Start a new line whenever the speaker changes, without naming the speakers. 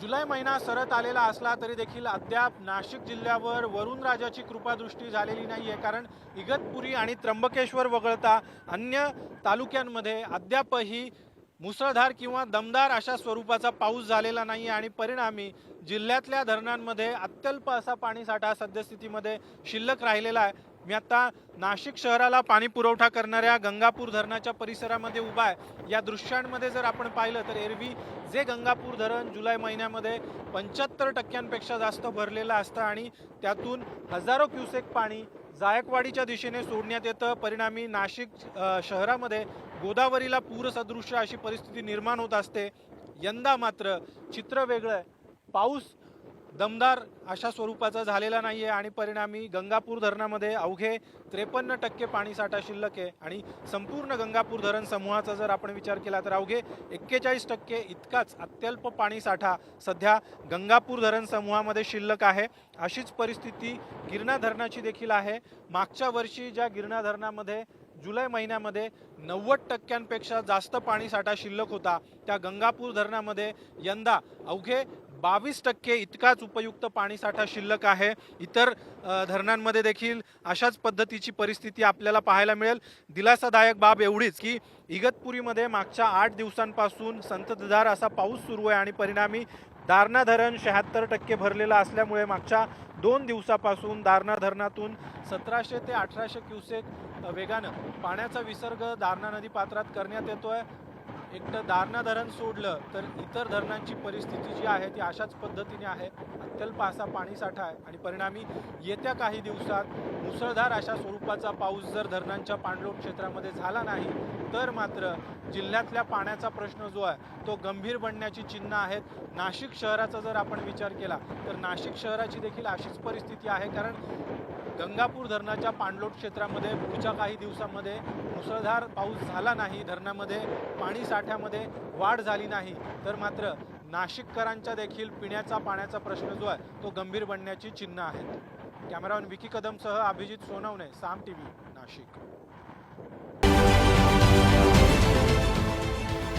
जुलै महिना सरत आलेला असला तरी देखील अद्याप नाशिक जिल्ह्यावर वरुणराजाची कृपादृष्टी झालेली नाही आहे कारण इगतपुरी आणि त्र्यंबकेश्वर वगळता अन्य तालुक्यांमध्ये अद्यापही मुसळधार किंवा दमदार अशा स्वरूपाचा पाऊस झालेला नाही आणि परिणामी जिल्ह्यातल्या धरणांमध्ये अत्यल्प असा पाणीसाठा सद्यस्थितीमध्ये शिल्लक राहिलेला आहे. मी आता नाशिक शहराला पाणी पुरवठा करणाऱ्या गंगापूर धरणाच्या परिसरामध्ये उभा आहे. या दृश्यांमध्ये जर आपण पाहिलं तर एरवी जे गंगापूर धरण जुलै महिन्यामध्ये पंच्याहत्तर टक्क्यांपेक्षा जास्त भरलेलं असतं आणि त्यातून हजारो क्युसेक पाणी जायकवाडीच्या दिशेने सोडण्यात येतं. परिणामी नाशिक शहरामध्ये गोदावरीला पूरसदृश्य अशी परिस्थिती निर्माण होत असते. यंदा मात्र चित्र वेगळं आहे. पाऊस दमदार अशा स्वरूपाचा झालेला नाही आहे आणि परिणामी गंगापूर धरणामध्ये अवघे त्रेपन्न टक्के पाणीसाठा शिल्लक आहे. आणि संपूर्ण गंगापूर धरण समूहाचा जर आपण विचार केला तर अवघे एक्केचाळीस टक्के इतकाच अत्यल्प पाणीसाठा सध्या गंगापूर धरण समूहामध्ये शिल्लक आहे. अशीच परिस्थिती गिरणा धरणाची देखील आहे. मागच्या वर्षी ज्या गिरणा धरणामध्ये जुलै महिन्यामध्ये नव्वद टक्क्यांपेक्षा जास्त पाणीसाठा शिल्लक होता त्या गंगापूर धरणामध्ये यंदा अवघे बावीस टक्के इतकाच उपयुक्त पाणीसाठा शिल्लक आहे. इतर धरणांमध्ये देखील अशाच पद्धतीची परिस्थिती आपल्याला पाहायला मिळेल. दिलासादायक बाब एवढीच की इगतपुरीमध्ये मागच्या आठ दिवसांपासून संततधार असा पाऊस सुरू आहे आणि परिणामी दारणा धरण शहात्तर टक्के भरलेलं असल्यामुळे मागच्या दोन दिवसापासून दारणा धरणातून सतराशे ते अठराशे क्युसेक वेगानं पाण्याचा विसर्ग दारणा नदी पात्रात करण्यात येतो आहे एकटं दारणा धरण सोडलं तर इतर धरणांची परिस्थिती जी आहे ती अशाच पद्धतीने आहे. अत्यल्प असा पाणीसाठा आहे आणि परिणामी येत्या काही दिवसात मुसळधार अशा स्वरूपाचा पाऊस जर धरणांच्या पाणलोट क्षेत्रामध्ये झाला नाही तर मात्र जिल्ह्यातल्या पाण्याचा प्रश्न जो आहे तो गंभीर बनण्याची चिन्ह आहेत. नाशिक शहराचा जर आपण विचार केला तर नाशिक शहराची देखील अशीच परिस्थिती आहे. कारण गंगापूर धरणाच्या पाणलोट क्षेत्रामध्ये पुढच्या काही दिवसामध्ये मुसळधार पाऊस झाला नाही धरणामध्ये पाणी साठ्यामध्ये वाढ झाली नाही तर मात्र नाशिककरांच्या देखील पिण्याचा पाण्याचा प्रश्न जो आहे तो गंभीर बनण्याची चिन्ह आहेत. कॅमेरामॅन विकी कदमसह अभिजित सोनवणे साम टी व्ही नाशिक.